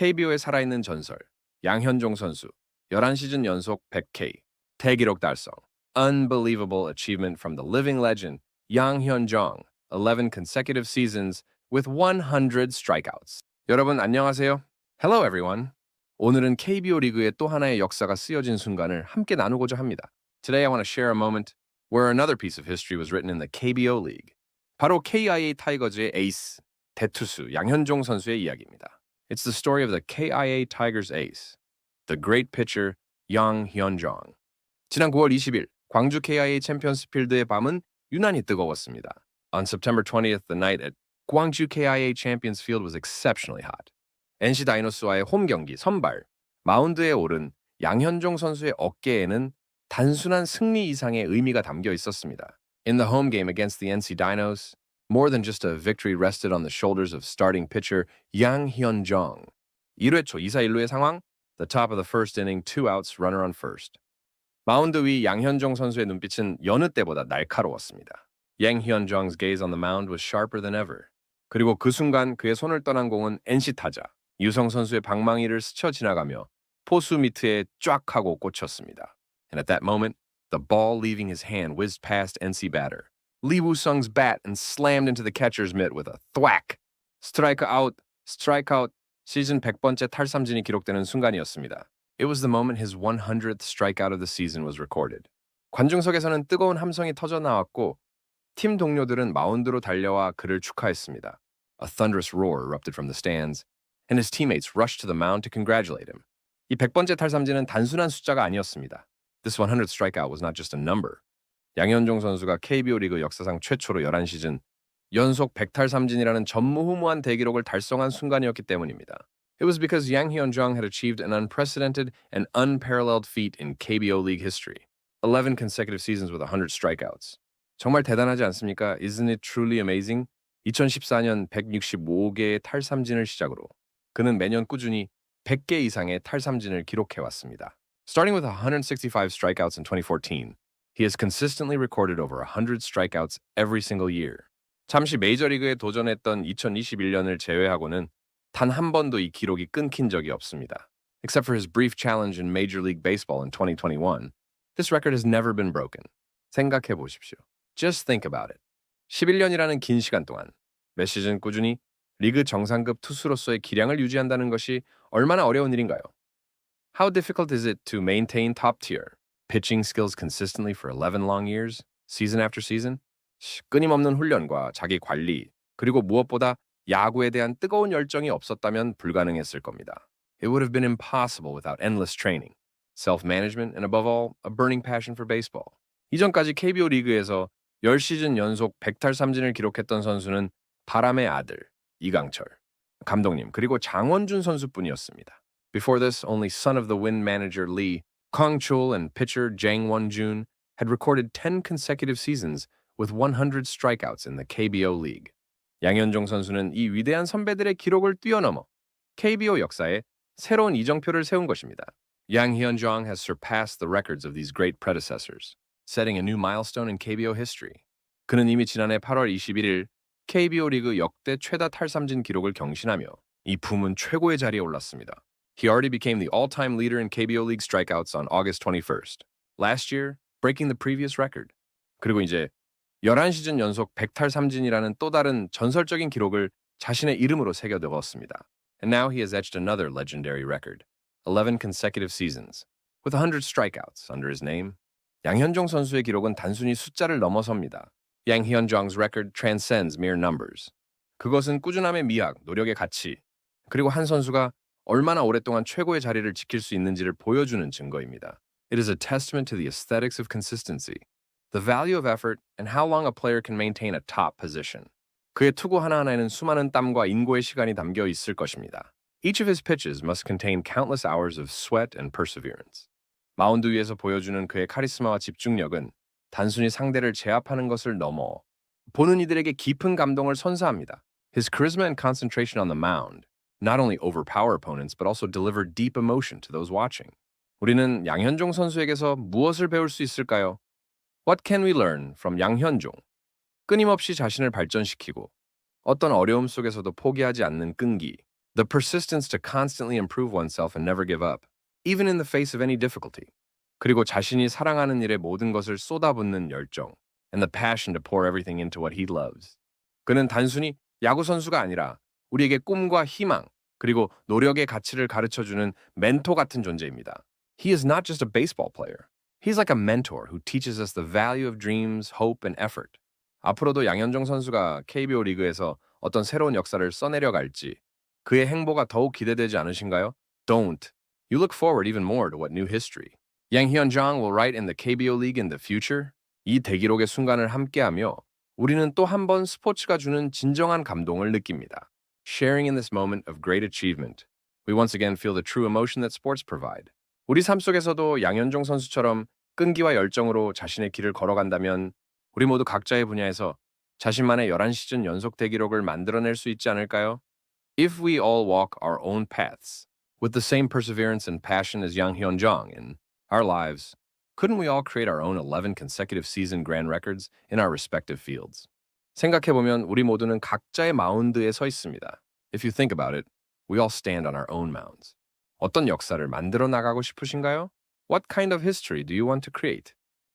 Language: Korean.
KBO의 살아있는 전설 양현종 선수 11시즌 연속 100K 대기록 달성 Unbelievable achievement from the living legend Yang Hyun-jong 11 consecutive seasons with 100 strikeouts. 여러분 안녕하세요. Hello everyone. 오늘은 KBO 리그의 또 하나의 역사가 쓰여진 순간을 함께 나누고자 합니다. Today I want to share a moment where another piece of history was written in the KBO League. 바로 KIA 타이거즈의 에이스, 대투수 양현종 선수의 이야기입니다. It's the story of the KIA Tigers ace, the great pitcher Yang Hyun-jong. 지난 9월 20일 광주 KIA 챔피언스 필드의 밤은 유난히 뜨거웠습니다. On September 20th, the night at Gwangju KIA Champions Field was exceptionally hot. NC 다이노스와의 홈 경기 선발 마운드에 오른 양현종 선수의 어깨에는 단순한 승리 이상의 의미가 담겨 있었습니다. In the home game against the NC Dinos, more than just a victory rested on the shoulders of starting pitcher Yang Hyun-jong. 1회 초 2사 1루의 상황, the top of the first inning, two outs, runner on first. 마운드 위 양현종 선수의 눈빛은 여느 때보다 날카로웠습니다. Yang Hyun-jong's gaze on the mound was sharper than ever. 그리고 그 순간 그의 손을 떠난 공은 NC 타자 유성 선수의 방망이를 스쳐 지나가며 포수 미트에 쫙 하고 꽂혔습니다. And at that moment, the ball leaving his hand whizzed past NC batter. Lee Woo-sung's bat and slammed into the catcher's mitt with a thwack. 스트라이크 아웃, 스트라이크 아웃, 시즌 100번째 탈삼진이 기록되는 순간이었습니다. It was the moment his 100th strikeout of the season was recorded. 관중석에서는 뜨거운 함성이 터져 나왔고 팀 동료들은 마운드로 달려와 그를 축하했습니다. A thunderous roar erupted from the stands, and his teammates rushed to the mound to congratulate him. 이 100번째 탈삼진은 단순한 숫자가 아니었습니다. This 100th strikeout was not just a number. 양현종 선수가 KBO 리그 역사상 최초로 11시즌 연속 100탈 삼진이라는 전무후무한 대기록을 달성한 순간이었기 때문입니다. It was because Yang Hyun-jong had achieved an unprecedented and unparalleled feat in KBO League history. 11 consecutive seasons with 100 strikeouts. 정말 대단하지 않습니까? Isn't it truly amazing? 2014년 165개의 탈삼진을 시작으로 그는 매년 꾸준히 100개 이상의 탈삼진을 기록해 왔습니다. Starting with 165 strikeouts in 2014, he has consistently recorded over 100 strikeouts every single year. 잠시 메이저리그에 도전했던 2021년을 제외하고는 단 한 번도 이 기록이 끊긴 적이 없습니다. Except for his brief challenge in Major League Baseball in 2021, this record has never been broken. 생각해 보십시오. Just think about it. 11년이라는 긴 시간 동안 몇 시즌 꾸준히 리그 정상급 투수로서의 기량을 유지한다는 것이 얼마나 어려운 일인가요? How difficult is it to maintain top tier pitching skills consistently for 11 long years, season after season? 끊임없는 훈련과 자기 관리, 그리고 무엇보다 야구에 대한 뜨거운 열정이 없었다면 불가능했을 겁니다. It would have been impossible without endless training, self-management, and above all, a burning passion for baseball. 이전까지 KBO 리그에서 10시즌 연속 100탈 삼진을 기록했던 선수는 바람의 아들 이강철, 감독님 그리고 장원준 선수뿐이었습니다. Before this, only son of the wind manager Lee, Kong Chul, and pitcher Jang Won-jun had recorded 10 consecutive seasons with 100 strikeouts in the KBO League. 양현종 선수는 이 위대한 선배들의 기록을 뛰어넘어 KBO 역사에 새로운 이정표를 세운 것입니다. Yang Hyun-jong has surpassed the records of these great predecessors, setting a new milestone in KBO history. 그는 이미 지난해 8월 21일 KBO 리그 역대 최다 탈삼진 기록을 경신하며 이 품은 최고의 자리에 올랐습니다. He already became the all-time leader in KBO League strikeouts on August 21st. Last year, breaking the previous record. 그리고 이제 11시즌 연속 100탈 삼진이라는 또 다른 전설적인 기록을 자신의 이름으로 새겨 넣었습니다. And now he has etched another legendary record. 11 consecutive seasons with 100 strikeouts under his name. 양현종 선수의 기록은 단순히 숫자를 넘어섭니다. Yang Hyun-jong's record transcends mere numbers. 그것은 꾸준함의 미학, 노력의 가치, 그리고 한 선수가 얼마나 오랫동안 최고의 자리를 지킬 수 있는지를 보여주는 증거입니다. It is a testament to the aesthetics of consistency, the value of effort, and how long a player can maintain a top position. 그의 투구 하나하나에는 수많은 땀과 인고의 시간이 담겨 있을 것입니다. Each of his pitches must contain countless hours of sweat and perseverance. 마운드 위에서 보여주는 그의 카리스마와 집중력은 단순히 상대를 제압하는 것을 넘어 보는 이들에게 깊은 감동을 선사합니다. His charisma and concentration on the mound not only overpower opponents but also deliver deep emotion to those watching. 우리는 양현종 선수에게서 무엇을 배울 수 있을까요? What can we learn from 양현종? 끊임없이 자신을 발전시키고 어떤 어려움 속에서도 포기하지 않는 끈기, The persistence to constantly improve oneself and never give up, even in the face of any difficulty. 그리고 자신이 사랑하는 일에 모든 것을 쏟아붓는 열정, and the passion to pour everything into what he loves. 그는 단순히 야구 선수가 아니라 우리에게 꿈과 희망, 그리고 노력의 가치를 가르쳐 주는 멘토 같은 존재입니다. He is not just a baseball player. He's like a mentor who teaches us the value of dreams, hope, and effort. 앞으로도 양현종 선수가 KBO 리그에서 어떤 새로운 역사를 써내려 갈지 그의 행보가 더욱 기대되지 않으신가요? Don't. You look forward even more to what new history. Yang Hyun-jong will write in the KBO League in the future. 이 대기록의 순간을 함께하며 우리는 또 한 번 스포츠가 주는 진정한 감동을 느낍니다. Sharing in this moment of great achievement, we once again feel the true emotion that sports provide. 우리 삶 속에서도 양현종 선수처럼 끈기와 열정으로 자신의 길을 걸어간다면 우리 모두 각자의 분야에서 자신만의 11시즌 연속 대기록을 만들어낼 수 있지 않을까요? If we all walk our own paths with the same perseverance and passion as Yang Hyun-jong in our lives, couldn't we all create our own 11 consecutive season grand records in our respective fields? 생각해보면 우리 모두는 각자의 마운드에 서 있습니다. If you think about it, we all stand on our own mounds. 어떤 역사를 만들어 나가고 싶으신가요? What kind of history do you want to create?